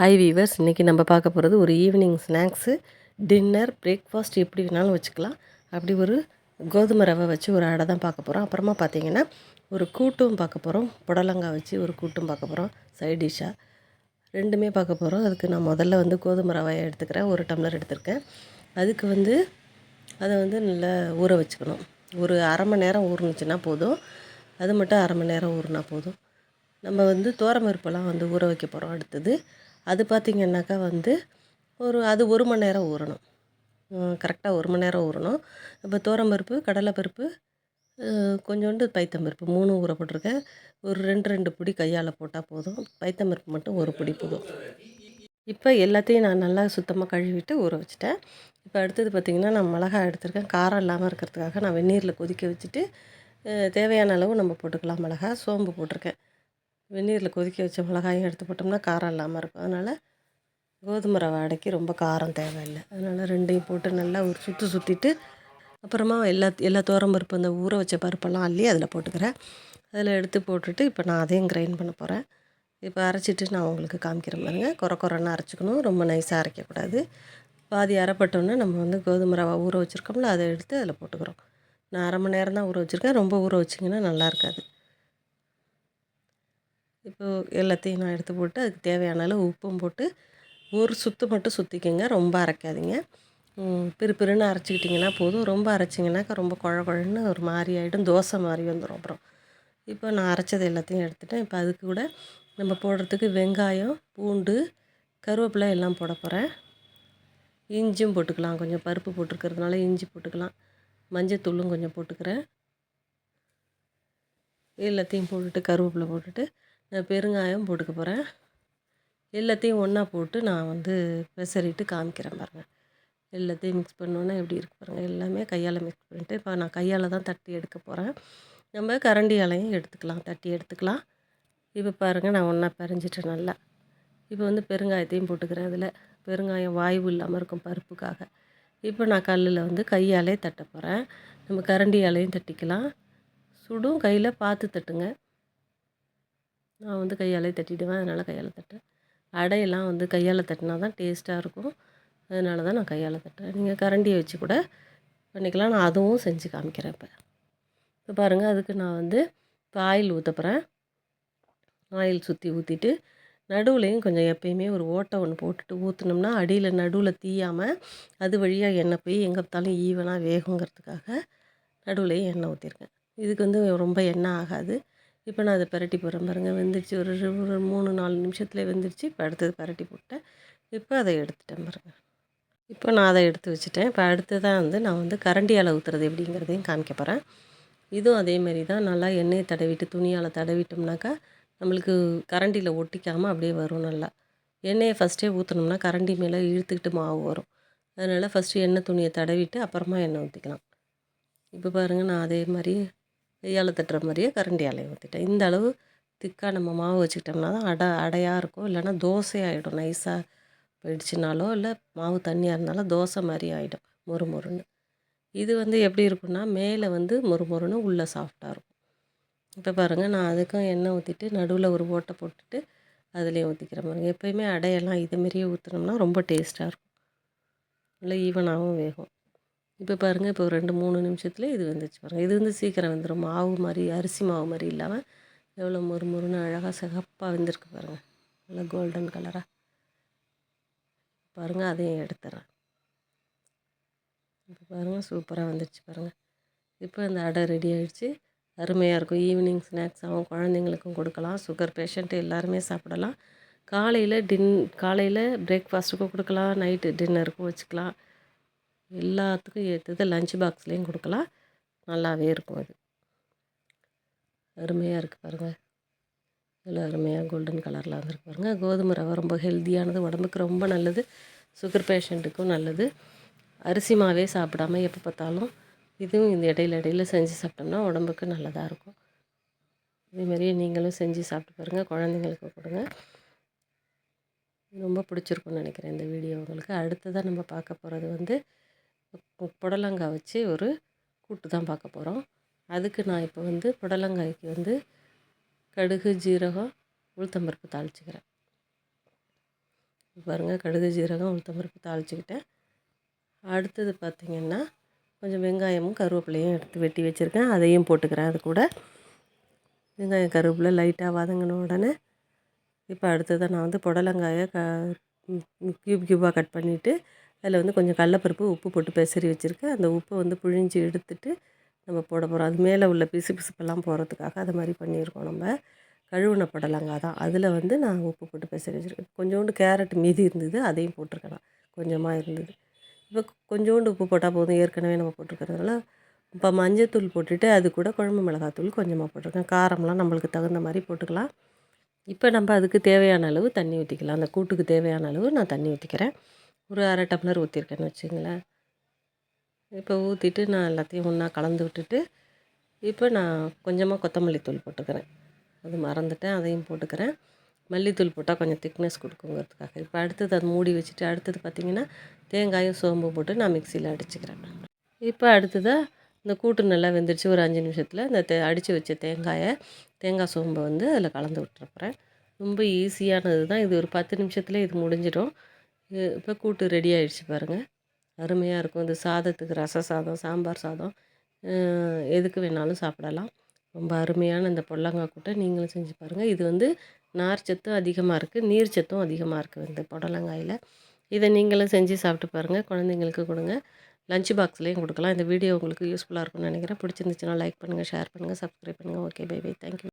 High viewers இன்றைக்கி நம்ம பார்க்க போகிறது ஒரு ஈவினிங் ஸ்நாக்ஸு டின்னர் பிரேக்ஃபாஸ்ட் எப்படி வேணாலும் வச்சுக்கலாம். அப்படி ஒரு கோதுமை ரவை வச்சு ஒரு அடை தான் பார்க்க போகிறோம் அப்புறமா பார்த்தீங்கன்னா ஒரு கூட்டும் பார்க்க போகிறோம் புடலங்காய் வச்சு ஒரு கூட்டும் பார்க்க போகிறோம் சைட் டிஷ்ஷாக ரெண்டுமே பார்க்க போகிறோம் அதுக்கு நான் முதல்ல வந்து கோதுமை ரவையை எடுத்துக்கிறேன். ஒரு டம்ளர் எடுத்திருக்கேன். அதுக்கு வந்து அதை வந்து நல்லா ஊற வச்சுக்கணும். ஒரு அரை மணி நேரம் ஊறுனுச்சுன்னா போதும். அது மட்டும் அரை மணி நேரம் ஊறினா போதும். நம்ம வந்து தோரம்பருப்பெல்லாம் வந்து ஊற வைக்க போகிறோம் அடுத்தது. அது பார்த்திங்கன்னாக்கா வந்து ஒரு அது ஒரு மணி நேரம் ஊறணும். கரெக்டாக ஒரு மணி நேரம் ஊறணும். இப்போ தோரம்பருப்பு கடலைப்பருப்பு கொஞ்சோண்டு பைத்தம்பருப்பு மூணு ஊற போட்டிருக்கேன் ஒரு ரெண்டு ரெண்டு பிடி கையால் போட்டால் போதும். பைத்தம்பருப்பு மட்டும் ஒரு பிடி போதும். இப்போ எல்லாத்தையும் நான் நல்லா சுத்தமாக கழுவிட்டு ஊற வச்சுட்டேன். இப்போ அடுத்தது பார்த்திங்கன்னா நான் மிளகா எடுத்திருக்கேன். காரம் இல்லாமல் இருக்கிறதுக்காக நான் வெந்நீரில் கொதிக்க வச்சுட்டு தேவையான அளவு நம்ம போட்டுக்கலாம். மிளகா சோம்பு போட்டிருக்கேன். வெந்நீரில் கொதிக்க வச்ச மிளகாயும் எடுத்து போட்டோம்னா காரம் இல்லாமல் இருக்கும். அதனால் கோதுமை ரவை அடைக்கி ரொம்ப காரம் தேவையில்லை. அதனால் ரெண்டையும் போட்டு நல்லா ஒரு சுற்றி சுற்றிட்டு அப்புறமா எல்லா எல்லா பருப்பு அந்த ஊற வச்ச பருப்பெல்லாம் அள்ளி அதில் போட்டுக்கிறேன். அதில் எடுத்து போட்டுட்டு இப்போ நான் அதையும் கிரைண்ட் பண்ண போகிறேன் இப்போ அரைச்சிட்டு நான் உங்களுக்கு காமிக்கிறேன் பாருங்கள் குறை குறைன்னு அரைச்சிக்கணும். ரொம்ப நைஸாக அரைக்கக்கூடாது. பாதி அரைப்பட்டோன்னே நம்ம வந்து கோதுமை ரவை ஊற வச்சுருக்கோம்ல அதை எடுத்து அதில் போட்டுக்கிறோம். நான் அரை மணி நேரம் தான் ஊற வச்சுருக்கேன். ரொம்ப ஊற வச்சிங்கன்னா நல்லா இருக்காது. இப்போது எல்லாத்தையும் நான் எடுத்து போட்டு அதுக்கு தேவையான அளவு உப்பும் போட்டு ஒரு சுற்று மட்டும் சுற்றிக்கோங்க ரொம்ப அரைக்காதீங்க. பிறு பிறுன்னு அரைச்சிக்கிட்டிங்கன்னா போதும். ரொம்ப அரைச்சிங்கனாக்கா ரொம்ப குழ குழன்னு ஒரு மாதிரி ஆகிடும் தோசை மாதிரி வந்துடும் அப்புறம். இப்போ நான் அரைச்சது எல்லாத்தையும் எடுத்துட்டேன். இப்போ அதுக்கு கூட நம்ம போடுறதுக்கு வெங்காயம் பூண்டு கருவேப்பிலை எல்லாம் போட போகிறேன் இஞ்சியும் போட்டுக்கலாம். கொஞ்சம் பருப்பு போட்டுருக்கிறதுனால இஞ்சி போட்டுக்கலாம். மஞ்சத்தூளும் கொஞ்சம் போட்டுக்கிறேன். எல்லாத்தையும் போட்டுட்டு கருவேப்பிலை போட்டுட்டு பெருங்காயம் போட்டுக்க போகிறேன் எல்லாத்தையும் ஒன்றா போட்டு நான் வந்து பெசரிட்டு காமிக்கிறேன் பாருங்கள் எல்லாத்தையும் மிக்ஸ் பண்ணோன்னே எப்படி இருக்கு பாருங்கள் எல்லாமே கையால் மிக்ஸ் பண்ணிட்டு இப்போ நான் கையால் தான் தட்டி எடுக்க போகிறேன் நம்ம கரண்டியாலையும் எடுத்துக்கலாம். தட்டி எடுத்துக்கலாம். இப்போ பாருங்கள் நான் ஒன்றா பறிஞ்சிட்டேன் நல்லா. இப்போ வந்து பெருங்காயத்தையும் போட்டுக்கிறேன் அதில். பெருங்காயம் வாய்வு இல்லாமல் இருக்கும் பருப்புக்காக. இப்போ நான் கல்லில் வந்து கையாலே தட்ட போகிறேன் நம்ம கரண்டியாலையும் தட்டிக்கலாம். சுடும் கையில் பார்த்து தட்டுங்க. நான் வந்து கையாலே தட்டிடுவேன் அதனால் கையால் தட்டேன் அடையெல்லாம் வந்து கையால் தட்டினா தான் டேஸ்ட்டாக இருக்கும். அதனால தான் நான் கையால் தட்டுறேன் நீங்கள் கரண்டியை வச்சு கூட பண்ணிக்கலாம். நான் அதுவும் செஞ்சு காமிக்கிறேன் இப்போ. இப்போ பாருங்கள் அதுக்கு நான் வந்து இப்போ ஆயில் ஊற்றப்போகிறேன் ஆயில் சுற்றி ஊற்றிட்டு நடுவுலையும் கொஞ்சம் எப்பயுமே ஒரு ஓட்டை ஒன்று போட்டுட்டு ஊற்றினோம்னா அடியில் நடுவில் தீயாமல் அது வழியாக எண்ணெய் போய் எங்கே பார்த்தாலும் ஈவனாக வேகுங்கிறதுக்காக நடுவுலையும் எண்ணெய் ஊற்றிருக்கேன் இதுக்கு வந்து ரொம்ப எண்ணெய் ஆகாது. இப்போ நான் அதை பரட்டி போடுறேன். பாருங்கள் வெந்துருச்சு. ஒரு ஒரு மூணு நாலு நிமிஷத்தில் வெந்துருச்சு. இப்போ அடுத்தது பரட்டி போட்டேன். இப்போ அதை எடுத்துட்டேன் பாருங்கள் இப்போ நான் அதை எடுத்து வச்சுட்டேன். இப்போ அடுத்து தான் வந்து நான் வந்து கரண்டியால் ஊற்றுறது எப்படிங்கிறதையும் காமிக்க போகிறேன் இதுவும் அதே மாதிரி தான். நல்லா எண்ணெயை தடவிட்டு துணியால் தடவிட்டோம்னாக்கா நம்மளுக்கு கரண்டியில் ஒட்டிக்காமல் அப்படியே வரும் நல்லா. எண்ணெயை ஃபஸ்ட்டே ஊற்றினோம்னா கரண்டி மேலே இழுத்துக்கிட்டு மாவு வரும். அதனால் ஃபஸ்ட்டு எண்ணெய் துணியை தடவிட்டு அப்புறமா எண்ணெய் ஊற்றிக்கலாம் இப்போ பாருங்கள் நான் அதே மாதிரி கையால் தட்டுற மாதிரியே கரண்டியாலையும் ஊற்றிட்டேன் இந்த அளவு திக்காக நம்ம மாவு வச்சுக்கிட்டோம்னா தான் அடை அடையாக இருக்கும். இல்லைன்னா தோசை ஆகிடும் நைஸாக போயிடுச்சுனாலோ இல்லை மாவு தண்ணியாக இருந்தாலும் தோசை மாதிரி ஆகிடும் மொறு மொறுன்னு. இது வந்து எப்படி இருக்குன்னா மேலே வந்து மொறு மொறுன்னு உள்ளே சாஃப்டாக இருக்கும். இப்போ பாருங்கள் நான் அதுக்கும் எண்ணெய் ஊற்றிட்டு நடுவில் ஒரு ஓட்டை போட்டுட்டு அதுலேயும் ஊற்றிக்கிற பாருங்கள் எப்போயுமே அடையெல்லாம் இதுமாரியே ஊற்றினோம்னா ரொம்ப டேஸ்ட்டாக இருக்கும். நல்லா ஈவனாகவும் வேகும். இப்போ பாருங்கள் இப்போ ஒரு ரெண்டு மூணு நிமிஷத்தில் இது வந்துச்சு பாருங்கள் இது வந்து சீக்கிரம் வந்துடும் மாவு மாதிரி அரிசி மாவு மாதிரி இல்லாமல் எவ்வளோ மொறு மொறுன்னு அழகாக சிகப்பாக வெந்திருக்கு பாருங்கள் நல்லா கோல்டன் கலராக பாருங்கள் அதையும் எடுத்துட்றேன் இப்போ பாருங்கள் சூப்பராக வந்துடுச்சு பாருங்கள் இப்போ இந்த அடை ரெடி ஆகிடுச்சு அருமையாக இருக்கும். ஈவினிங் ஸ்நாக்ஸாகவும் குழந்தைங்களுக்கும் கொடுக்கலாம். சுகர் பேஷண்ட்டு எல்லாருமே சாப்பிடலாம். காலையில் டின் காலையில் பிரேக்ஃபாஸ்ட்டுக்கும் கொடுக்கலாம். நைட்டு டின்னருக்கும் வச்சுக்கலாம். எல்லாத்துக்கும் ஏற்றது லஞ்ச் பாக்ஸ்லேயும் கொடுக்கலாம். நல்லாவே இருக்கும் அது. அருமையாக இருக்குது பாருங்கள் இதில் அருமையாக கோல்டன் கலரில் வந்துருக்கு பாருங்கள் கோதுமை ரவை ரொம்ப ஹெல்த்தியானது உடம்புக்கு ரொம்ப நல்லது. சுகர் பேஷண்ட்டுக்கும் நல்லது. அரிசி மாவே சாப்பிடாம எப்போ பார்த்தாலும் இதுவும் இந்த இடையில இடையில செஞ்சு சாப்பிட்டோம்னா உடம்புக்கு நல்லதாக இருக்கும். இதேமாரியே நீங்களும் செஞ்சு சாப்பிட்டு பாருங்கள் குழந்தைங்களுக்கு கொடுங்க. ரொம்ப பிடிச்சிருக்கும்னு நினைக்கிறேன் இந்த வீடியோ உங்களுக்கு. அடுத்ததாக நம்ம பார்க்க போகிறது வந்து புடலங்காய் வச்சு ஒரு கூட்டு தான் பார்க்க போகிறோம் அதுக்கு நான் இப்போ வந்து புடலங்காய்க்கு வந்து கடுகு ஜீரகம் உளுத்தம்பருப்பு தாளிச்சிக்கிறேன். பாருங்கள் கடுகு ஜீரகம் உளுத்தம்பருப்பு தாளிச்சுக்கிட்டேன். அடுத்தது பார்த்திங்கன்னா கொஞ்சம் வெங்காயமும் கருவேப்பிலையும் எடுத்து வெட்டி வச்சுருக்கேன். அதையும் போட்டுக்கிறேன். அது கூட வெங்காயம் கருவேப்பிலை லைட்டாக வதங்கின உடனே இப்போ அடுத்ததாக நான் வந்து புடலங்காயை க க்யூப் க்யூபாக கட் பண்ணிவிட்டு அதில் வந்து கொஞ்சம் கடலப்பருப்பு உப்பு போட்டு பெசரி வச்சுருக்கேன் அந்த உப்பை வந்து புழிஞ்சு எடுத்துட்டு நம்ம போட போகிறோம் அது மேலே உள்ள பிசு பிசுப்பெல்லாம் போகிறதுக்காக அது மாதிரி பண்ணியிருக்கோம் நம்ம. கழுவுன புடலங்காய் தான். அதில் வந்து நான் உப்பு போட்டு பெசரி வச்சுருக்கேன். கொஞ்சோண்டு கேரட் மீதி இருந்தது அதையும் போட்டிருக்கேன் நான் கொஞ்சமாக இருந்தது. இப்போ கொஞ்சோண்டு உப்பு போட்டால் போதும். ஏற்கனவே நம்ம போட்டிருக்கறதுனால இப்போ மஞ்சத்தூள் போட்டுட்டு அது கூட குழம்பு மிளகாத்தூள் கொஞ்சமாக போட்டிருக்கேன். காரம்லாம் நம்மளுக்கு தகுந்த மாதிரி போட்டுக்கலாம். இப்போ நம்ம அதுக்கு தேவையான அளவு தண்ணி ஊற்றிக்கலாம். அந்த கூட்டுக்கு தேவையான அளவு நான் தண்ணி ஊற்றிக்கிறேன். ஒரு அரை டம்ளர் ஊற்றிருக்கேன்னு வச்சுங்களேன். இப்போ ஊற்றிட்டு நான் எல்லாத்தையும் ஒன்றா கலந்து விட்டுட்டு இப்போ நான் கொஞ்சமாக கொத்தமல்லி தூள் போட்டுக்கிறேன். அது மறந்துட்டேன் அதையும் போட்டுக்கிறேன். மல்லித்தூள் போட்டால் கொஞ்சம் திக்னஸ் கொடுக்குங்கிறதுக்காக. இப்போ அடுத்தது அது மூடி வச்சுட்டு அடுத்தது பார்த்திங்கன்னா தேங்காயும் சோம்பு போட்டு நான் மிக்சியில் அடிச்சுக்கிறேன். இப்போ அடுத்ததாக இந்த கூட்டு நல்லா வெந்துருச்சு ஒரு அஞ்சு நிமிஷத்தில் இந்த தே அடித்து வச்ச தேங்காயை தேங்காய் சோம்பை வந்து அதில் கலந்து விட்டுறப்போகிறேன் ரொம்ப ஈஸியானது தான் இது ஒரு பத்து நிமிஷத்தில் இது முடிஞ்சிடும். இப்போ கூட்டு ரெடி ஆகிடுச்சு பாருங்கள் அருமையாக இருக்கும். இது சாதத்துக்கு ரச சாதம் சாம்பார் சாதம். எதுக்கு வேணாலும் சாப்பிடலாம். ரொம்ப அருமையான இந்த பொடலங்காய் கூட்டை நீங்களும் செஞ்சு பாருங்கள் இது வந்து நார் சத்தும் அதிகமாக இருக்குது நீர் சத்தும் அதிகமாக இருக்குது இந்த புடலங்காயில். இதை நீங்களும் செஞ்சு சாப்பிட்டு பாருங்கள் குழந்தைங்களுக்கு கொடுங்க. லஞ்ச் பாக்ஸ்லேயும் கொடுக்கலாம். இந்த வீடியோ உங்களுக்கு யூஸ்ஃபுல்லாக இருக்கும்னு நினைக்கிறேன். பிடிச்சிருந்துச்சுன்னா லைக் பண்ணுங்கள் ஷேர் பண்ணுங்கள் சப்ஸ்கிரைப் பண்ணுங்கள் ஓகே பை பை தேங்க்யூ